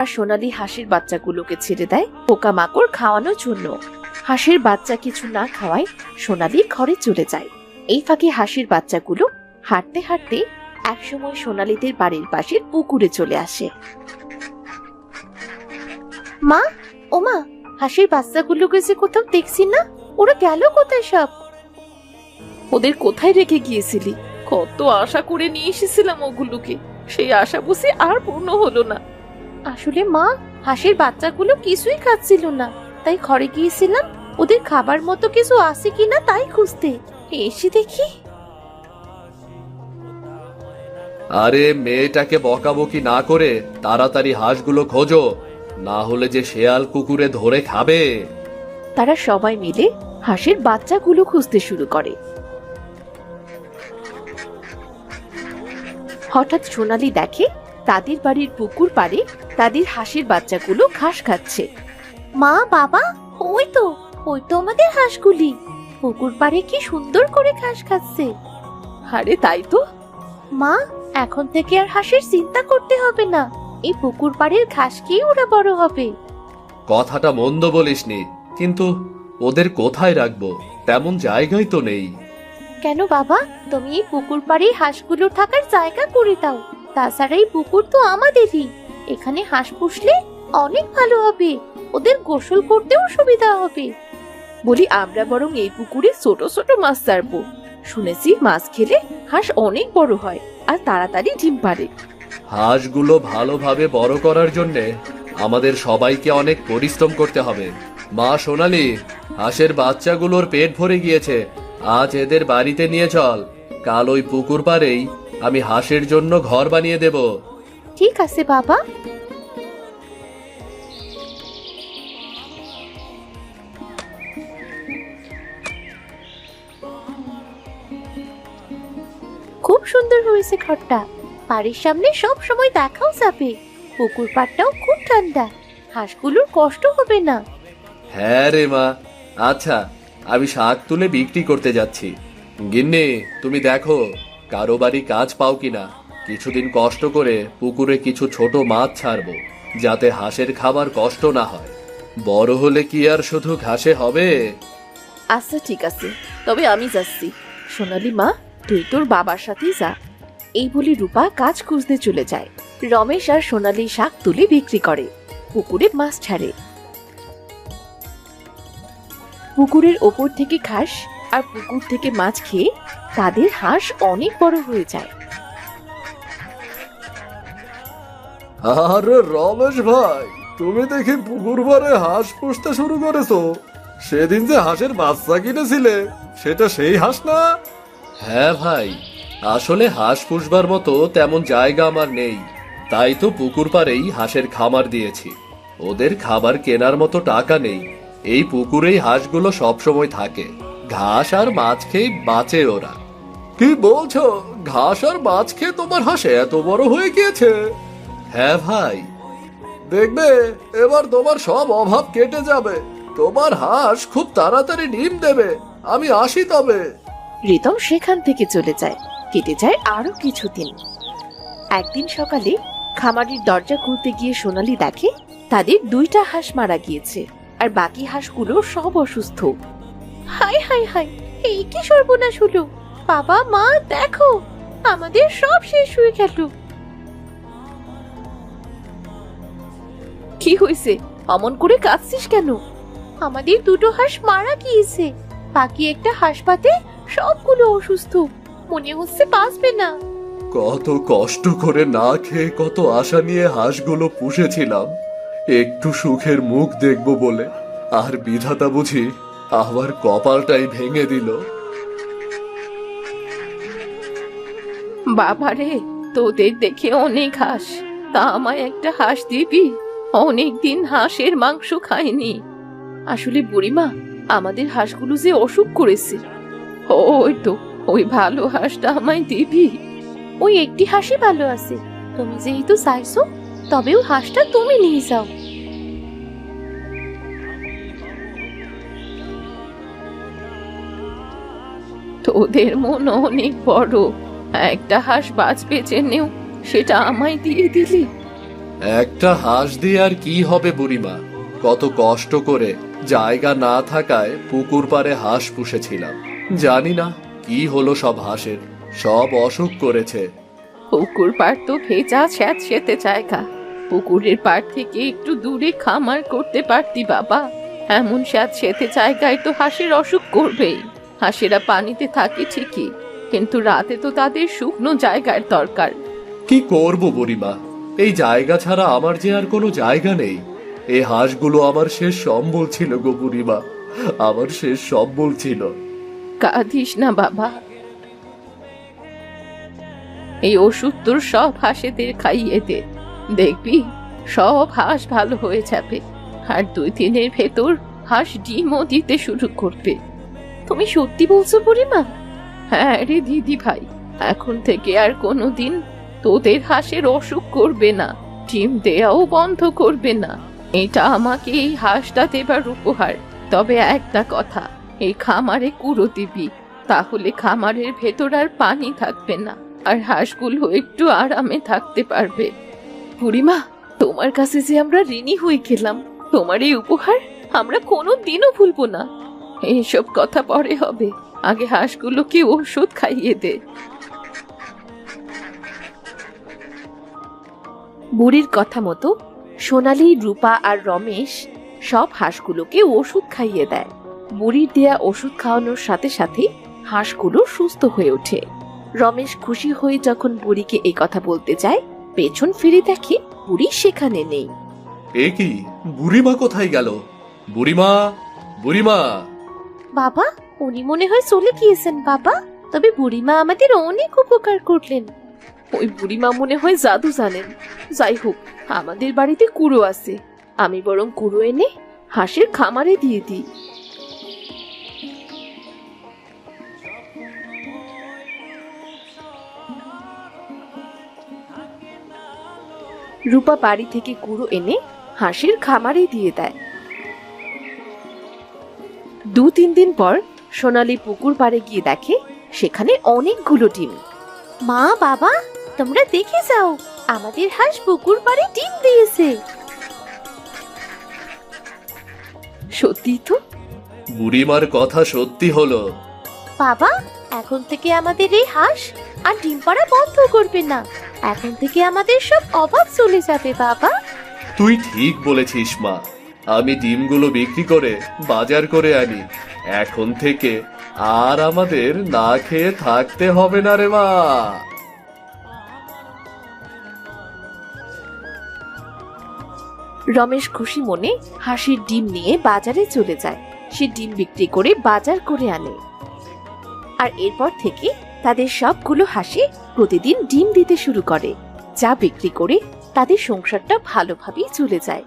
আর সোনালি হাঁসের বাচ্চাগুলোকে ছেড়ে দেয় পোকামাকড় খাওয়ানোর জন্য। হাঁসের বাচ্চা কিছু না খাওয়ায় সোনালি ঘরে চলে যায়। এই ফাঁকে হাঁসের বাচ্চাগুলো হাঁটতে হাঁটতে একসময় সোনালিদের বাড়ির পাশের পুকুরে চলে আসে। মা ওমা হাঁসের বাচ্চাগুলোকে যে কোথাও দেখছি না, ওরা গেল কোথায় সব? ওদের কোথায় রেখে গিয়েছিলি? কত আশা করে নিয়ে এসেছিলাম ওগুলোকে। সেই আশা বুঝি আর পূর্ণ হলো না। আসলে মা হাঁসের বাচ্চাগুলো কিছুই খাচ্ছিল না। তাই ঘরে গিয়েছিলাম ওদের খাবার মতো কিছু আছে কিনা তাই খুঁজতে। এসে দেখি। আরে মেয়েটাকে বকাবকি না করে তাড়াতাড়ি হাঁসগুলো খোঁজো না হলে যে শেয়াল কুকুরে ধরে খাবে। তারা সবাই মিলে হাঁসের বাচ্চাগুলো খুঁজতে শুরু করে। হঠাৎ সোনালি দেখে তাদের বাড়ির পুকুর পাড়ে তাদের হাঁসের বাচ্চাগুলো ঘাস খাচ্ছে। মা বাবা ওই তো ওই তো আমাদের হাঁসগুলি। পুকুর পাড়ে কি সুন্দর করে ঘাস খাচ্ছে। আরে তাই তো। মা এখন থেকে আর হাঁসের চিন্তা করতে হবে না। এই পুকুর পাড়ের ঘাস খেয়ে ওরা বড় হবে। কথাটা মন্দ বলিসনি কিন্তু ওদের কোথায় রাখব? তেমন জায়গাই তো নেই। কেন বাবা? তুমি এই পুকুর পাড়ে হাঁসগুলো থাকার জায়গা করে দাও। তাছাড়া এই পুকুর তো আমাদেরই। এখানে হাঁস পুষলে অনেক ভালো হবে। ওদের গোসল করতেও সুবিধা হবে। বলি, আমরা বরং এই পুকুরে ছোট ছোট মাছ ছাড়বো। শুনেছি মাছ খেলে হাঁস অনেক বড় হয়, আর তাড়াতাড়ি ডিম পারে হাঁসগুলো ভালোভাবে বড় করার জন্যে আমাদের সবাইকে অনেক পরিশ্রম করতে হবে। মা সোনালি, হাঁসের বাচ্চাগুলোর পেট ভরে গিয়েছে। আজ এদের বাড়িতে নিয়ে চল। কাল ওই পুকুর পাড়েই আমি হাঁসের জন্য ঘর বানিয়ে দেব। ঠিক আছে, বাবা। খুব সুন্দর হয়েছে ঘরটা। বাড়ির সামনে সব সময় দেখাও যাবে। পুকুর পাড়টাও খুব ঠান্ডা। হাঁসগুলোর কষ্ট হবে না। হ্যাঁ রে মা। আচ্ছা আমি শাক তুলে বিক্রি করতে যাচ্ছি। গিন্নি, তুমি দেখো, কারও বাড়ি কাজ পাও কিনা। কিছুদিন কষ্ট করে পুকুরে কিছু ছোট মাছ ছাড়বো, যাতে হাঁসের খাবার কষ্ট না হয়। বড় হলে কি আর শুধু ঘাসে হবে? আচ্ছা ঠিক আছে। তবে আমি যাচ্ছি। সোনালি মা, তুই তোর বাবার সাথেই যা। এই বলে রূপা কাজ খুঁজতে চলে যায়। রমেশ আর সোনালি শাক তুলে বিক্রি করে। পুকুরে মাছ ছাড়ে। পুকুরের ওপর থেকে ঘাস আর পুকুর থেকে মাছ খেয়ে তাদের হাঁস অনেক বড় হয়ে যায়। আরে রমেশ ভাই তুমি দেখি পুকুর ভরে হাঁস পুষতে শুরু করেছ। সেদিন যে হাঁসের বাচ্চা কিনেছিলে সেটা সেই হাঁস না? হ্যাঁ ভাই আসলে হাঁস পুষবার মতো তেমন জায়গা আমার নেই। তাই তো পুকুর পাড়েই হাঁসের খামার দিয়েছি। ওদের খাবার কেনার মতো টাকা নেই। এই পুকুরেই হাঁসগুলো সবসময় থাকে। ঘাস আর মাছ খেয়ে বাঁচে ওরা। কি বলছো? ঘাস আর মাছ খেয়ে তোমার হাঁস এত বড় হয়ে গিয়েছে? হ্যাঁ ভাই। দেখবে, এবার তোমার সব অভাব কেটে যাবে। তোমার হাঁস খুব তাড়াতাড়ি ডিম দেবে। আমি আসি তবে। রিতম সেখান থেকে চলে যায়। কেটে যায় আরও কিছুদিন। একদিন সকালে খামারির দরজা খুলতে গিয়ে সোনালি দেখে, তাদের দুইটা হাঁস মারা গিয়েছে, আর বাকি হাঁসগুলো সব অসুস্থ। হাই হাই হাই, এই কি সর্বনাশ হলো? বাবা, মা, দেখো, আমাদের সব শেষ হয়ে গেল। কি হয়েছে? অমন করে কাঁদছিস কেন? আমাদের দুটো হাঁস মারা গিয়েছে। বাকি একটা হাসপাতে সবগুলো অসুস্থ। মনে হচ্ছে বাঁচবে না। কত কষ্ট করে না খেয়ে কত আশা নিয়ে হাঁসগুলো পুষেছিলাম। একটু সুখের মুখ দেখব বলে। আর বিধাতা বুঝি আবার কপালটাই ভেঙে দিল। বাবারে তোদের দেখে অনেক হাঁস। তা আমায় একটা হাঁস দিবি? অনেক দিন হাঁসের মাংস খাইনি। আসলে বুড়িমা, আমাদের হাঁসগুলো যে অসুখ করেছে। ওই তো, ওই ভালো হাঁসটা আমায় দিবি। ওই একটি হাঁসই ভালো আছে। তুমি যেহেতু চাইছো, তবে ওই হাঁসটা তুমি নিয়ে যাও। তোদের মন অনেক বড়। একটা হাঁস বাঁচবে জেনেও সেটা আমায় দিয়ে দিলি। একটা হাঁস দিয়ে আর কি হবে বুড়িমা? কত কষ্ট করে জায়গা না থাকায় পুকুর পাড়ে হাঁস পুষেছিলাম। জানি না কি হলো সব হাঁসের সব অসুখ করেছে। পুকুর পাড় তো ভেজা স্যাঁত সেতে জায়গা। পুকুরের পাড় থেকে একটু দূরে খামার করতে পারতি বাবা। এমন স্যাঁত সেতে জায়গায় তো হাঁসের অসুখ করবেই। হাঁসেরা পানিতে থাকে ঠিকই কিন্তু রাতে তো তাদের শুকনো জায়গার দরকার। কি করব বুড়িমা? এই জায়গা ছাড়া আমার যে আর কোনো জায়গা নেই। এই হাঁসগুলো আমার শেষ সম্বল ছিল গো বুড়িমা। আমার শেষ সম্বল ছিল। কাঁদিস না বাবা। এই ওষুধ তোর সব হাঁসেদের খাইয়ে দে। দেখবি, সব হাঁস ভালো হয়ে যাবে। আর দুই দিনের ভেতর হাঁস ডিমও দিতে শুরু করবে। তুমি সত্যি বলছো বুড়িমা? হ্যাঁ রে দিদি ভাই এখন থেকে আর কোনোদিন তোদের হাঁসের অসুখ করবে না, ডিম দেয়াও বন্ধ করবে না। এটা আমাকে এই হাঁসটা দেবার উপহার। তবে একটা কথা, এই খামারে কুড়ো দিবি, তাহলে খামারের ভেতর আর পানি থাকবে না, আর হাঁসগুলো একটু আরামে থাকতে পারবে। বুড়িমা, তোমার কাছে যে আমরা ঋণী হয়ে গেলাম, তোমার এই উপহার আমরা কোনো দিনও ভুলবো না। এইসব কথা পরে হবে। আগে হাঁসগুলোকে ওষুধ খাইয়ে দে। বুড়ির কথা মতো সোনালি রূপা আর রমেশ সব হাঁসগুলোকে ওষুধ খাইয়ে দেয়। বুড়ির দেয়া ওষুধ খাওয়ানোর সাথে সাথে হাঁসগুলো সুস্থ হয়ে ওঠে। রমেশ খুশি হয়ে যখন বুড়িকে এই কথা বলতে যায় পেছন ফিরে দেখে বুড়ি সেখানে নেই। এ কি? বুড়িমা কোথায় গেল? বুড়িমা? বুড়িমা? বাবা উনি মনে হয় চলে গিয়েছেন বাবা। তবে বুড়িমা আমাদের অনেক উপকার করলেন। ওই বুড়িমা মনে হয় জাদু জানেন। যাই হোক, আমাদের বাড়িতে কুড়ো আছে। আমি বরং কুড়ো এনে হাঁসের খামারে দিয়ে দিই। রূপা বাড়ি থেকে কুড়ো এনে হাঁসের খামারে দিয়ে দেয়। দু তিন দিন পর সোনালি পুকুর পাড়ে গিয়ে দেখে সেখানে অনেকগুলো ডিম। মা, বাবা তোমরা দেখে যাও আমাদের হাঁস পুকুর পাড়ে ডিম দিয়েছে। সত্যি তো? বুড়িমার কথা সত্যি হলো। বাবা এখন থেকে আমাদের এই হাঁস আর ডিম পাড়া বন্ধ করবে না। এখন থেকে আমাদের সব অভাব চলে যাবে বাবা। তুই ঠিক বলেছিস মা। আমি ডিমগুলো বিক্রি করে বাজার করে আনি। এখন থেকে আর আমাদের না খেয়ে থাকতে হবে না রে মা। রমেশ খুশি মনে হাসির ডিম নিয়ে বাজারে চলে যায়। সে ডিম বিক্রি করে বাজার করে আনে। আর এরপর থেকে তাদের সবগুলো হাসি প্রতিদিন ডিম দিতে শুরু করে, যা বিক্রি করে তাদের সংসারটা ভালোভাবেই চলে যায়।